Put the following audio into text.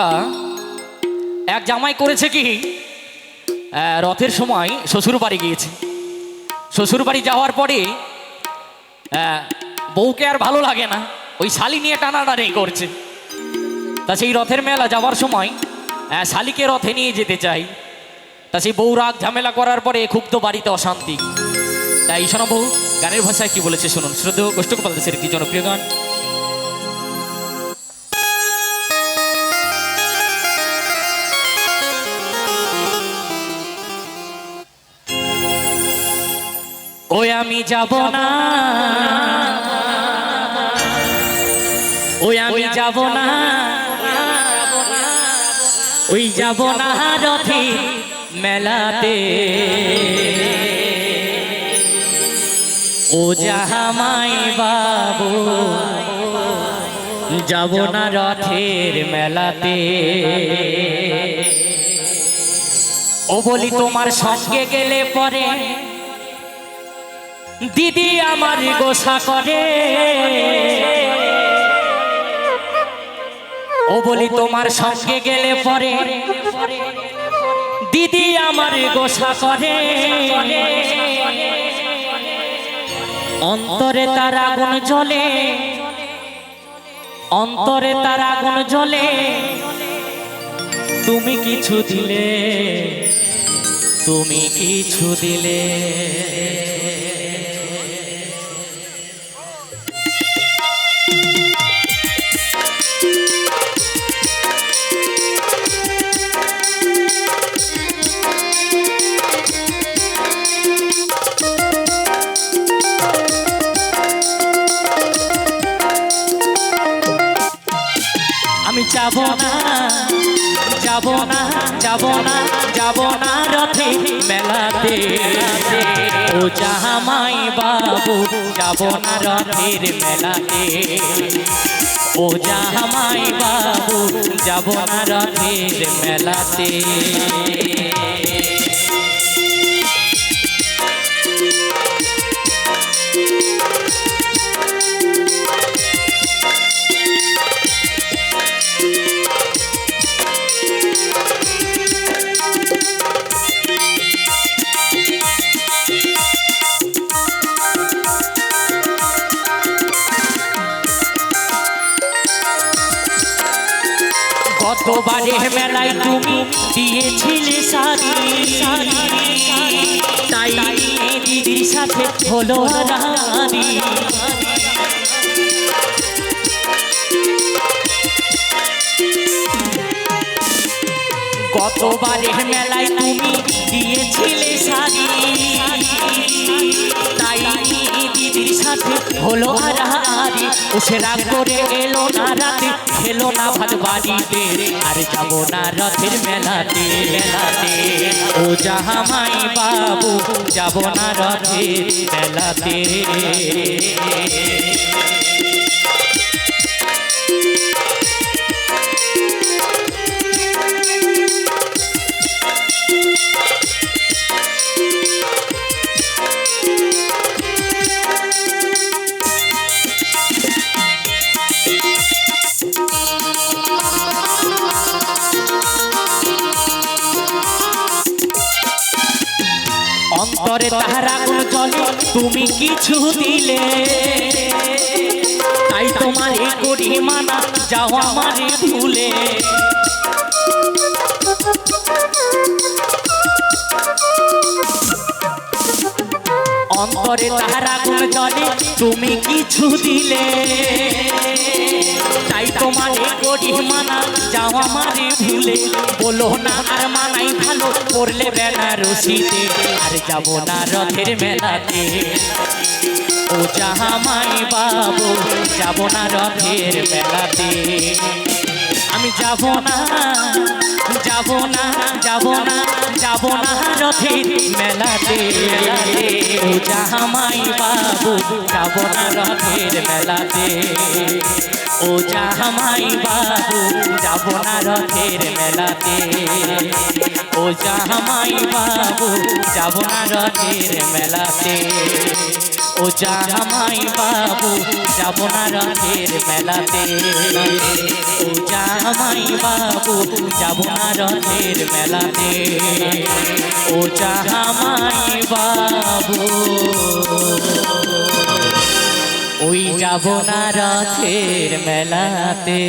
তা এক জামাই করেছে কি? রথের সময় শ্বশুর বাড়ি গিয়েছে। শ্বশুর বাড়ি যাওয়ার পরে বউকে আর ভালো লাগে না। ওই শালি নিয়ে টানাটানি করছে। তা সেই রথের মেলা যাওয়ার সময় শালিকে রথে নিয়ে যেতে চাই। তা সেই বউ রাগ ঝামেলা করার পরে তো বাড়িতে অশান্তি। তাই শোনো বউ গানের ভাষায় কি বলেছে শুনুন। শ্রদ্ধেয় গোষ্ঠগোপাল দাসের একটি জনপ্রিয় গান। ওই আমি যাব না। ওই আমি যাব না। ওই যাব না রথে মেলাতে। ও জাহামাই বাবু, যাব না রথের মেলাতে। ও বলি তোমার সঙ্গে গেলে পরে দিদি আমার গোসা করে। ও বলি, তোমার সঙ্গে গেলে পরে দিদি আমার গোসা করে। অন্তরে তার আগুন জ্বলে। অন্তরে তার আগুন জ্বলে। তুমি কিছু দিলে, তুমি কিছু দিলে। আমি যাব না যাব না যাব না যাব না রথে মেলাতে। ও জাহামাই বাবু, যাব না রথের মেলাতে। ও জাহামাই বাবু যাব না রথের মেলাতে। গতবারে মেলায় তুমি দিয়েছিলে শাড়ি? তাই দিদির সাথে হলো রানি। গতবারে মেলায় তুমি দিয়েছিলে দিদির সাথে হলো হারাহারি ও সে রাগ করে এলো না রাতে খেলো না ভাত বাড়িতে। আর যাব না রথের মেলাতে মেলাতে। ও জাহামাই বাবু, যাব না রথের মেলাতে। অন্তরে তাহার আগুন তুমি কিছু দিলে? তাই তোমার করি মানা যাও আমারে ভুলে। অন্তরে তাহার আগুন জলে তুমি কিছু দিলে। তাই তোমার করি মানা, যাও আমারে ভুলে। বলো না, আর মানাই ভালো করলে বেনারসিতে। আর যাব না রথের মেলাতে। ও জাহামাই বাবু, যাব না রথের মেলাতে। আমি যাব না যাব না যাব না যাব না রথের মেলাতে। জাহামাই বাবু, যাব না রথের মেলাতে। ও জাহামাই বাবু, যাব না রথের মেলাতে। ও জাহামাই বাবু, যাব না রথের মেলাতে। ও জাহামাই বাবু, যাব না রথের মেলাতে। ও জামাই বাবু যাব না রথের মেলাতে। ও জামাই বাবু। ওই যাব না রথের মেলাতে।